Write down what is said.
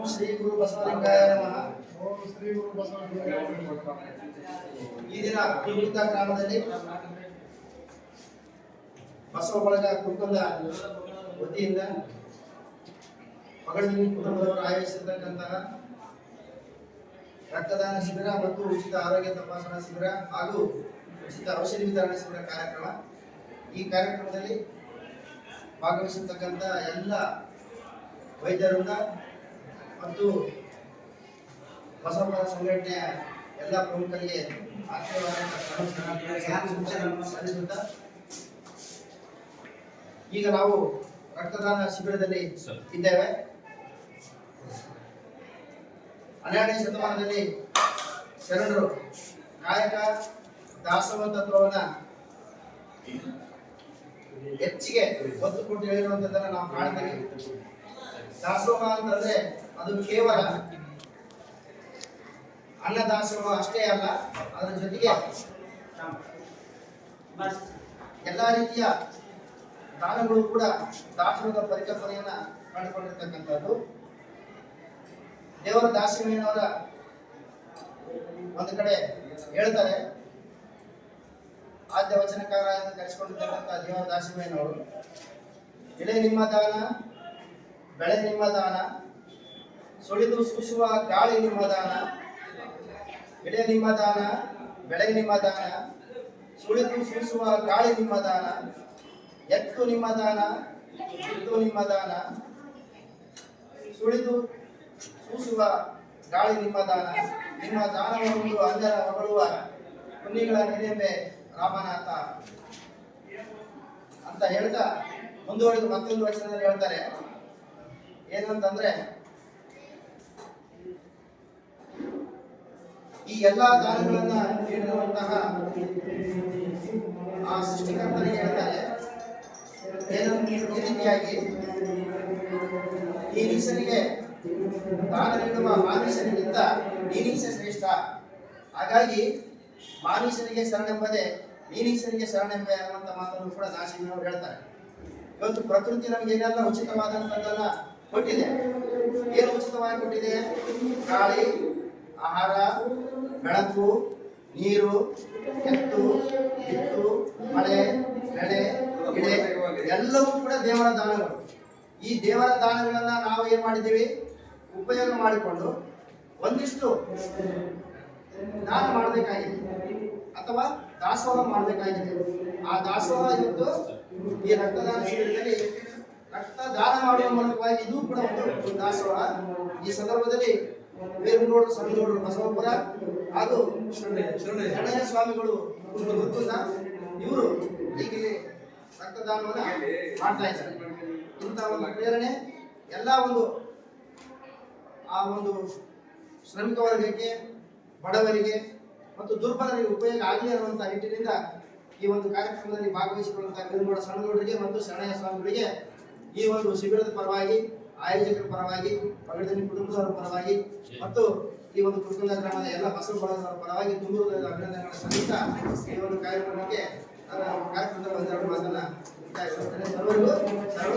ಓಂ ಶ್ರೀ ಗುರು ಬಸವಲಿಂಗಾಯ ಶ್ರೀ ಗುರು. ಈ ದಿನ ಗ್ರಾಮದಲ್ಲಿ ಬಸವ ಬಳಗ ಕುಟುಂಬದ ವತಿಯಿಂದ ಮಗಳಿನ ಕುಟುಂಬದವರು ಆಯೋಜಿಸಿರ್ತಕ್ಕಂತಹ ರಕ್ತದಾನ ಶಿಬಿರ ಮತ್ತು ಉಚಿತ ಆರೋಗ್ಯ ತಪಾಸಣಾ ಶಿಬಿರ ಹಾಗೂ ಉಚಿತ ಔಷಧಿ ವಿತರಣೆ ಶಿಬಿರ ಕಾರ್ಯಕ್ರಮ ಈ ಕಾರ್ಯಕ್ರಮದಲ್ಲಿ ಭಾಗವಹಿಸಿರ್ತಕ್ಕಂಥ ಎಲ್ಲ ವೈದ್ಯರಿಂದ ಮತ್ತು ಬಸವನ ಸಂಘಟನೆಯ ಎಲ್ಲ ಪ್ರಮುಖರಿಗೆ ಸಲ್ಲಿಸುತ್ತಾ? ಈಗ ನಾವು ರಕ್ತದಾನ ಶಿಬಿರದಲ್ಲಿ ಇದ್ದೇವೆ. ಹನ್ನೆರಡನೇ ಶತಮಾನದಲ್ಲಿ ಶರಣರು ಕಾಯಕ ದಾಸವ ತತ್ವವನ್ನ ಹೆಚ್ಚಿಗೆ ಒತ್ತು ಕೊಟ್ಟು ಹೇಳಿರುವಂತದ್ದನ್ನ ನಾವು ಕಾಣ್ತೀವಿ. ದಾಸೋಹ ಅಂತಂದ್ರೆ ಅದು ಕೇವಲ ಅನ್ನದಾಸರು ಅಷ್ಟೇ ಅಲ್ಲ, ಅದರ ಜೊತೆಗೆ ಎಲ್ಲ ರೀತಿಯ ದಾನಗಳು ಕೂಡ ದಾಸರದ ಪರಿಕಲ್ಪನೆಯನ್ನ ಕಂಡುಕೊಂಡಿರ್ತಕ್ಕಂಥದ್ದು. ದೇವರ ದಾಸಿಮಯ್ಯನವರ ಒಂದು ಕಡೆ ಹೇಳ್ತಾರೆ, ಆದ್ಯ ವಚನಕಾರ ಎಂದು ಕರೆಸಿಕೊಂಡಿರ್ತಕ್ಕಂಥ ದೇವರ ದಾಸಿಮಯ್ಯನವರು ಎಳೆ ನಿಮ್ಮ ದಾನ, ಬೆಳೆ ನಿಮ್ಮ ದಾನ ಸುಳಿದು ಸುಸುವ ಗಾಳಿ ನಿಮ್ಮ ದಾನ. ಬೆಳೆ ನಿಮ್ಮ ದಾನ ಬೆಳೆ ನಿಮ್ಮ ದಾನ. ಸುಳಿದು ಸುಸುವ ಗಾಳಿ ನಿಮ್ಮ ದಾನ. ಎತ್ತು ನಿಮ್ಮ ದಾನ, ಎತ್ತು ನಿಮ್ಮ ದಾನ. ಸುಳಿದು ಸೂಸುವ ಗಾಳಿ ನಿಮ್ಮ ದಾನ. ನಿಮ್ಮ ದಾನವನ್ನು ಅಂಜನ ಹೊಗಳುವ ಪುಣ್ಯಗಳ ನೆನೆಂಬೆ ರಾಮನಾಥ. ಅಂತ ಹೇಳ್ತಾ ಮುಂದುವರೆದು ಮತ್ತೊಂದು ವಚನದಲ್ಲಿ ಹೇಳ್ತಾರೆ. ಏನಂತಂದ್ರೆ ಈ ಎಲ್ಲಾ ದಾನಗಳನ್ನ ನೀಡಿರುವಂತಹ ಆ ಸೃಷ್ಟಿಕರ್ತನಿಗೆ ಹೇಳ್ತಾರೆ. ಈ ರೀತಿಯಾಗಿ ಈ ನೀಸನಿಗೆ ದಾನ ನೀಡುವ ಮಾನೀಸನಿಗಿಂತ ನೀನೀಸ ಶ್ರೇಷ್ಠ. ಹಾಗಾಗಿ ಮಾನೀಸನಿಗೆ ಶರಣೆಂಬದೆ ನೀನೀಸನಿಗೆ ಶರಣೆಂಬೆ ಅನ್ನುವಂಥ ಮಾತನ್ನು ಕೂಡ ದಾಸಿನವರು ಹೇಳ್ತಾರೆ. ಇವತ್ತು ಪ್ರಕೃತಿ ನಮಗೆ ಏನೆಲ್ಲ ಉಚಿತವಾದಂಥದ್ದನ್ನ ಕೊಟ್ಟಿದೆ? ಏನು ಉಚಿತವಾಗಿ ಕೊಟ್ಟಿದೆ? ಗಾಳಿ, ಆಹಾರ ಬೆಳಕು, ನೀರು ಎತ್ತು ಬಿತ್ತು, ಮಳೆ, ನಡೆ, ಗಿಡೆ, ಎಲ್ಲವೂ ಕೂಡ ದೇವರ ದಾನಗಳು. ಈ ದೇವರ ದಾನಗಳನ್ನ ನಾವು ಏನು ಮಾಡಿದ್ದೀವಿ? ಉಪಯೋಗ ಮಾಡಿಕೊಂಡು ಒಂದಿಷ್ಟು ದಾನ ಮಾಡಬೇಕಾಗಿದೆ. ಅಥವಾ ದಾಸೋಹ ಮಾಡಬೇಕಾಗಿದೆ. ಆ ದಾಸೋಹ ಇವತ್ತು ಈ ರಕ್ತದಾನ ಶಿಬಿರದಲ್ಲಿ ರಕ್ತದಾನ ಮಾಡುವ ಮೂಲಕವಾಗಿ ಇದು ಕೂಡ ಒಂದು ದಾಸೋಹ ಈ ಸಂದರ್ಭದಲ್ಲಿ ಬೇರುನೋಡು ಅದು ಬಸವಪುರ. ಹಾಗೂ ಶರಣಯ್ಯ ಸ್ವಾಮಿಗಳು ಗೊತ್ತಿಲ್ಲ ಇವರು. ಈಗ ಇಲ್ಲಿ ರಕ್ತದಾನವನ್ನ ಮಾಡ್ತಾ ಇದ್ದಾರೆ. ಇಂಥ ಒಂದು ಪ್ರೇರಣೆ, ಎಲ್ಲ ಒಂದು ಆ ಒಂದು ಶ್ರಮಿಕ ವರ್ಗಕ್ಕೆ, ಬಡವರಿಗೆ ಮತ್ತು ದುರ್ಬಲರಿಗೆ ಉಪಯೋಗ ಆಗಲಿ ಅನ್ನುವಂಥ ನಿಟ್ಟಿನಿಂದ ಈ ಒಂದು ಕಾರ್ಯಕ್ರಮದಲ್ಲಿ ಭಾಗವಹಿಸಿಕೊಳ್ಳುವಂತಹ ಸಣ್ಣ ಸಣ್ಣಗೌಡರಿಗೆ ಮತ್ತು ಶರಣಯ್ಯ ಸ್ವಾಮಿಗಳಿಗೆ ಈ ಒಂದು ಶಿಬಿರದ ಪರವಾಗಿ ಆಯೋಜಕರ ಪರವಾಗಿ ಪಗಡದಲ್ಲಿ ಕುಟುಂಬದವರ ಪರವಾಗಿ ಮತ್ತು ಈ ಒಂದು ಕುಟುಂಬ ಗ್ರಾಮದ ಎಲ್ಲ ಬಸವ ಬಳಗದವರ ಪರವಾಗಿ ತುಂಬ ಅಭಿನಂದನೆಗಳ ಸಹಿತ ಈ ಒಂದು ಕಾರ್ಯಕ್ರಮಕ್ಕೆ ನನ್ನ ಕಾರ್ಯಕ್ರಮದ ಒಂದೆರಡು ಮಾತನ್ನ ಮುಕ್ತಾಯಿಸುತ್ತೇನೆ ಸರ್ವರಿಗೂ ಸರ್ವ